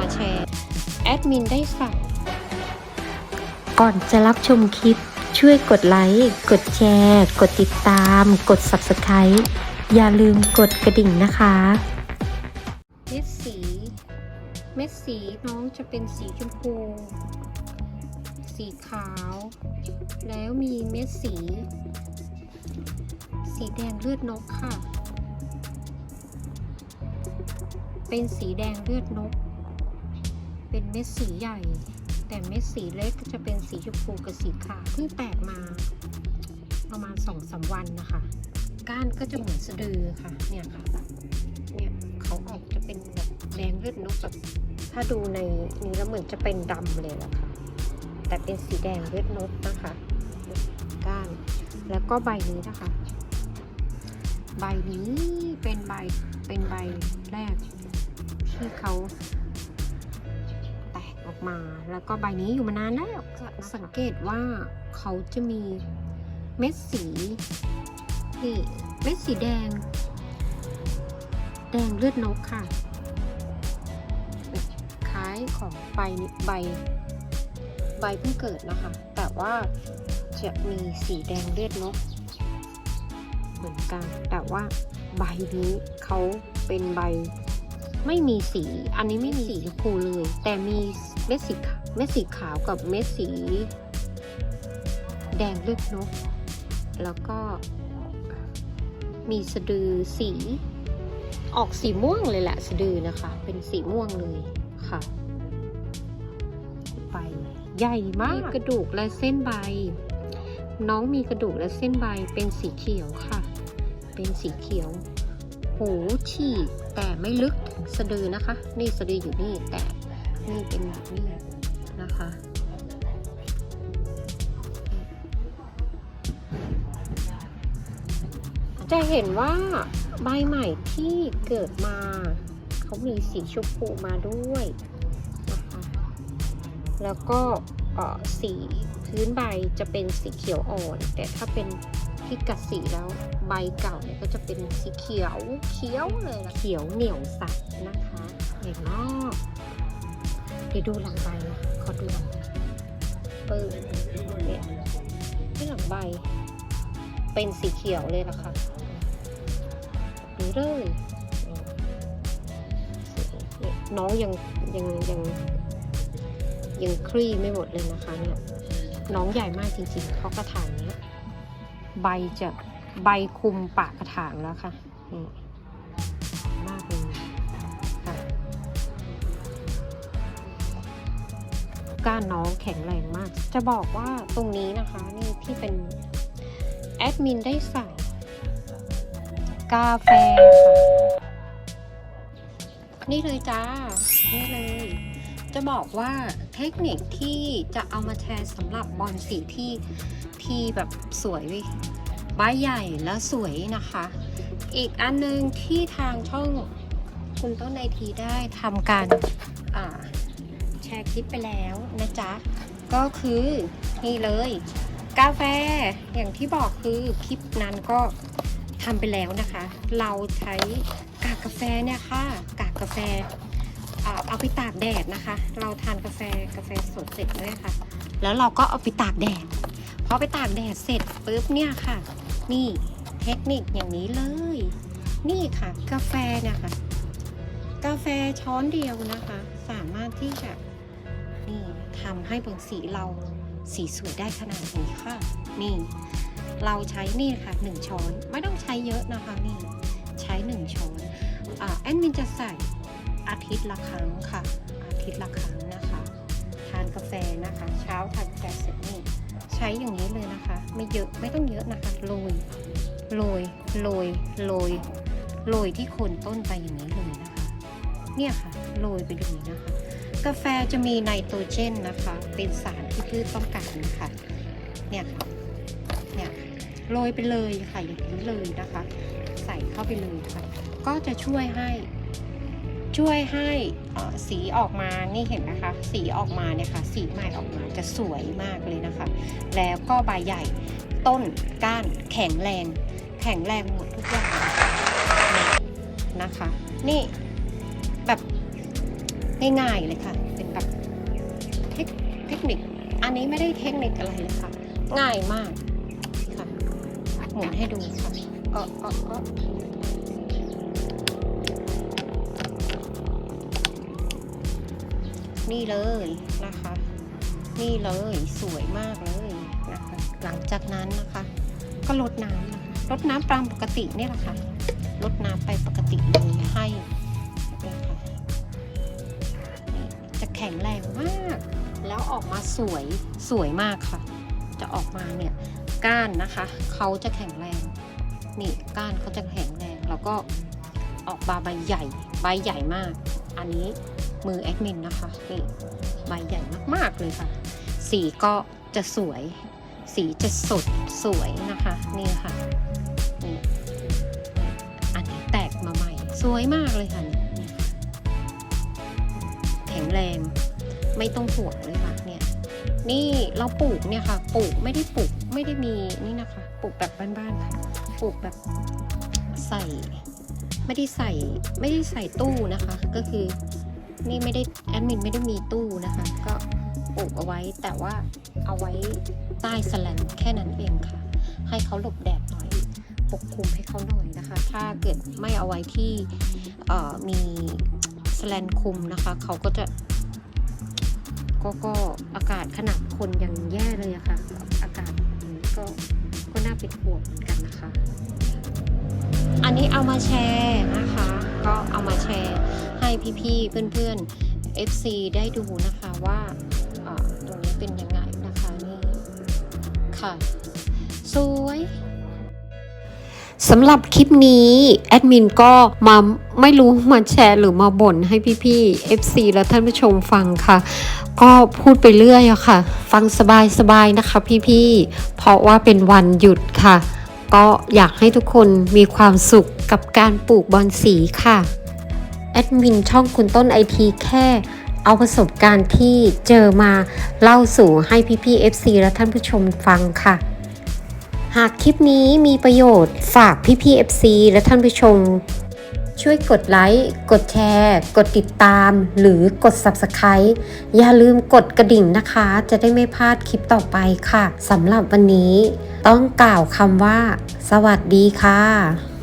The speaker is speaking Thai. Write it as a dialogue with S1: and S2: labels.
S1: มาแชร์ แอดมินได้สั่ง
S2: ก่อนจะรับชมคลิป ช่วยกดไลค์ กดแชร์ กดติดตาม กด Subscribe อย่าลืมกดกระดิ่งนะคะ
S1: เม็ดสี เม็ดสีน้องจะเป็นสีชมพู สีขาว แล้วมีเม็ดสี สีแดงเลือดนกค่ะ เป็นสีแดงเลือดนก เป็นเม็ดสีใหญ่ แต่เม็ดสีเล็กจะเป็นสีชมพูกับสีขาวเพิ่งแตกมา ประมาณสองสามวันนะคะ ก้านก็จะเหมือนสะดือค่ะเนี่ยค่ะเนี่ยเขาออกจะเป็นแบบแดงเลือดนกแบบถ้าดูในนี้แล้วเหมือนจะเป็นดำเลยแหละค่ะ แต่เป็นสีแดงเลือดนกนะคะก้านแล้วก็ใบนี้นะคะ ใบนี้เป็นใบเป็นใบแรกที่เขา มา แล้วก็ใบนี้อยู่มานานแล้ว สังเกตว่าเขาจะมีเม็ดสีนี่เม็ดสีแดง แดงเลือดนกค่ะ คล้ายของใบนี้ใบ ใบเพิ่งเกิดนะคะ แต่ว่าจะมีสีแดงเลือดนก เหมือนกัน แต่ว่าใบนี้เขาเป็นใบ ไม่มีสี อันนี้ไม่มีสีชมพูเลย แต่มีเม็ดสีขาวเม็ดสีขาวกับเม็ดสี แดงเลือดนก แล้วก็มีสะดือสี ออกสีม่วงเลยแหละสะดือนะคะ เป็นสีม่วงเลยค่ะใบใหญ่มากกระดูกและเส้นใบ น้องมีกระดูกและเส้นใบเป็นสีเขียวค่ะ เป็นสีเขียว หูฉีกแต่ไม่ลึกสะดือนะคะ นี่สะดืออยู่นี่แต่นี่เป็นแบบนี้นะคะจะเห็นว่าใบใหม่ที่เกิดมา เขามีสีชมพูมาด้วยนะคะแล้วก็สีพื้นใบจะเป็นสีเขียวอ่อน แต่ถ้าเป็นที่กัดสีแล้ว ใบเก่าเนี่ยก็จะเป็นสีเขียวเขียวเลยละเขียวเหนียวสัตว์นะคะเห็นนอกเดี๋ยวดูหลังใบนะขอดูหลังใบเปิดเนี่ยที่หลังใบ เป็นสีเขียวเลยล่ะค่ะนี่เลยเนี่ยน้องยังยังยังยังคลี่ไม่หมดเลยนะคะเนี่ยน้องใหญ่มากจริงๆเพราะกระถางเนี้ยใบจะ ใบคุมปากกระถางแล้วค่ะนี่มากเลยค่ะก้านน้องแข็งแรงมาก จะบอกว่าตรงนี้นะคะนี่ที่เป็นแอดมินได้ใส่กาแฟค่ะนี่เลยจ้า นี่เลย จะบอกว่าเทคนิคที่จะเอามาแชร์สำหรับบอลสีที่ที่แบบสวยวิ ใบใหญ่และสวยนะคะ อีกอันนึงที่ทางช่องคุณต้นในทีได้ทำการแชร์คลิปไปแล้วนะจ๊ะ ก็คือนี่เลย กาแฟอย่างที่บอกคือคลิปนั้นก็ทำไปแล้วนะคะ เราใช้กากกาแฟเนี่ยค่ะ กากกาแฟเอาไปตากแดดนะคะ เราทานกาแฟกาแฟสดเสร็จด้วยค่ะ แล้วเราก็เอาไปตากแดดพอไปตากแดดเสร็จปุ๊บเนี่ยค่ะ นี่เทคนิคอย่างนี้เลย นี่ค่ะ กาแฟนี่ยค่ะกาแฟช้อนเดียวนะคะ สามารถที่จะนี่ทำให้บนสีเราสีสวยได้ขนาดนี้ค่ะ นี่ เราใช้นี่ค่ะหนึ่งช้อนไม่ต้องใช้เยอะนะคะนี่ ใช้หนึ่งช้อนอแอดมินจะใส่อาทิตย์ละครั้งค่ะ อาทิตย์ละครั้งนะคะ ทานกาแฟนะคะ เช้าทานกาแฟเสร็จนี่ ช้อย่างนี้เลยนะคะ ไม่เยอะไม่ต้องเยอะนะคะโรยโรยโรยโรยโรยที่โคนต้นไปอย่างนี้เลยนะคะ เนี่ยค่ะโรยไปเลยนะคะ กาแฟจะมีไนโตรเจนนะคะ เป็นสารที่พืชต้องการนะคะเนี่ยค่ะเนี่ยโรยไปเลยค่ะอย่างนี้เลยนะคะ ใส่เข้าไปเลยค่ะ ก็จะช่วยให้ ช่วยให้สีออกมานี่เห็นนะคะ สีออกมาเนี่ยค่ะสีใหม่ออกมาจะสวยมากเลยนะคะ แล้วก็ใบใหญ่ต้นก้านแข็งแรง แข็งแรงหมดทุกอย่างนะคะ นี่แบบง่ายๆเลยค่ะ เป็นแบบเทคเทคนิค อันนี้ไม่ได้เทคนิคอะไรเลยค่ะ ง่ายมากค่ะหมุนให้ดูค่ะเออเออ นี่เลยนะคะ นี่เลยสวยมากเลยนะคะหลังจากนั้นนะคะ ก็ลดน้ำนะคะลดน้ำตามปกติเนี่ยแหละค่ะลดน้ำไปปกติเลยให้นี่ค่ะนี่จะแข็งแรงมาก แล้วออกมาสวยสวยมากค่ะ จะออกมาเนี่ยก้านนะคะเขาจะแข็งแรงนี่ก้านเขาจะแข็งแรงแล้วก็ออกมาใบใหญ่ ใบใหญ่มาก อันนี้ มือแอดมินนะคะนี่ใบใหญ่มาก ๆ เลยค่ะ สีก็จะสวย สีจะสดสวยนะคะ นี่ค่ะนี่อันนี้แตกมาใหม่ สวยมากเลยค่ะนี่ค่ะแข็งแรงไม่ต้องห่วงเลยค่ะเนี่ยนี่เราปลูกเนี่ยค่ะ ปลูกไม่ได้ปลูกไม่ได้มีนี่นะคะ ปลูกแบบบ้านๆค่ะปลูกแบบใส่ ไม่ได้ใส่ไม่ได้ใส่ตู้นะคะ ก็คือ นี่ไม่ได้แอดมินไม่ได้มีตู้นะคะ ก็ปลูกเอาไว้แต่ว่าเอาไว้ใต้สแลนแค่นั้นเองค่ะ ให้เขาหลบแดดหน่อย ปกคลุมให้เขาหน่อยนะคะ ถ้าเกิดไม่เอาไว้ที่มีสแลนคุมนะคะเขาก็จะก็ก็อากาศขนาดคนยังแย่เลยอะค่ะ อากาศก็ก็น่าเป็นห่วงเหมือนกันนะคะ อันนี้เอามาแชร์นะคะ ก็เอามาแชร์ให้พี่ๆ เพื่อนๆ FC ได้ดูนะคะว่าตรงนี้เป็นยังไงนะคะนี่ค่ะ สวยสำหรับคลิปนี้แอดมินก็มาไม่รู้มาแชร์หรือมาบ่นให้พี่ๆ FC และท่านผู้ชมฟังค่ะ ก็พูดไปเรื่อยอะค่ะ ฟังสบายๆนะคะพี่ๆ เพราะว่าเป็นวันหยุดค่ะ ก็อยากให้ทุกคนมีความสุขกับการปลูกบอนสีค่ะ แอดมินช่องคุณต้นไอทีแค่เอาประสบการณ์ที่เจอมาเล่าสู่ให้พี่ๆ FC และท่านผู้ชมฟังค่ะ หากคลิปนี้มีประโยชน์ฝากพี่ๆ FC และท่านผู้ชม ช่วยกดไลค์ กดแชร์ กดติดตาม หรือกด Subscribe อย่าลืมกดกระดิ่งนะคะ จะได้ไม่พลาดคลิปต่อไปค่ะสำหรับวันนี้ ต้องกล่าวคำว่า สวัสดีค่ะ